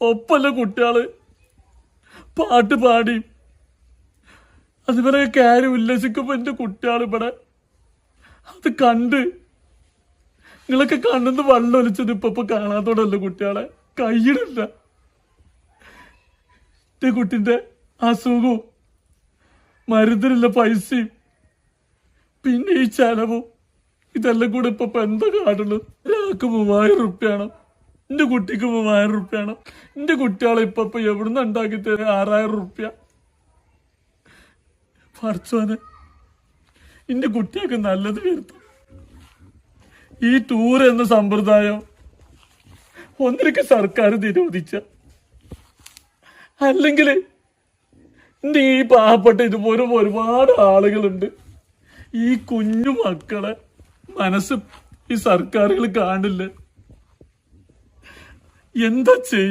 ഒപ്പല്ല കുട്ടികൾ. പാട്ട് പാടി. അതുപോലെ കാര്യം ഉല്ലസിക്കുമ്പോ എന്റെ കുട്ടികൾ ഇവിടെ. അത് കണ്ട്. നിങ്ങളൊക്കെ കണ്ണെന്ന് വെള്ളം ഒലിച്ചത് ഇപ്പൊ ഇപ്പൊ കാണാത്തോടല്ലോ കുട്ടികളെ? കയ്യിടില്ല എന്റെ കുട്ടിന്റെ അസുഖവും മരുന്നിനുള്ള പൈസയും പിന്നെ ഈ ചെലവും ഇതെല്ലാം കൂടെ ഇപ്പൊ ഇപ്പൊ എന്താ കാട്ടുള്ളൂ ഒരാൾക്ക് മൂവായിരം റുപ്യാണ് എന്റെ കുട്ടിക്ക് മൂവായിരം റുപ്യാണ്. എന്റെ കുട്ടികളെ ഇപ്പൊ ഇപ്പൊ എവിടുന്ന് ഉണ്ടാക്കി തരാം ആറായിരം റുപ്യ? പഠിച്ചോനെ എന്റെ കുട്ടിയൊക്കെ നല്ലത് വരുത്തും. ഈ ടൂർ എന്ന സമ്പ്രദായം ഒന്നിനൊക്കെ സർക്കാർ നിരോധിച്ച. അല്ലെങ്കിൽ എന്റെ ഈ പാവപ്പെട്ട ഇതുപോലെ ഒരുപാട് ആളുകളുണ്ട്. ഈ കുഞ്ഞു മക്കളെ മനസ്സ് ഈ സർക്കാരുകൾ കാണില്ല. എന്താ ചെയ്യ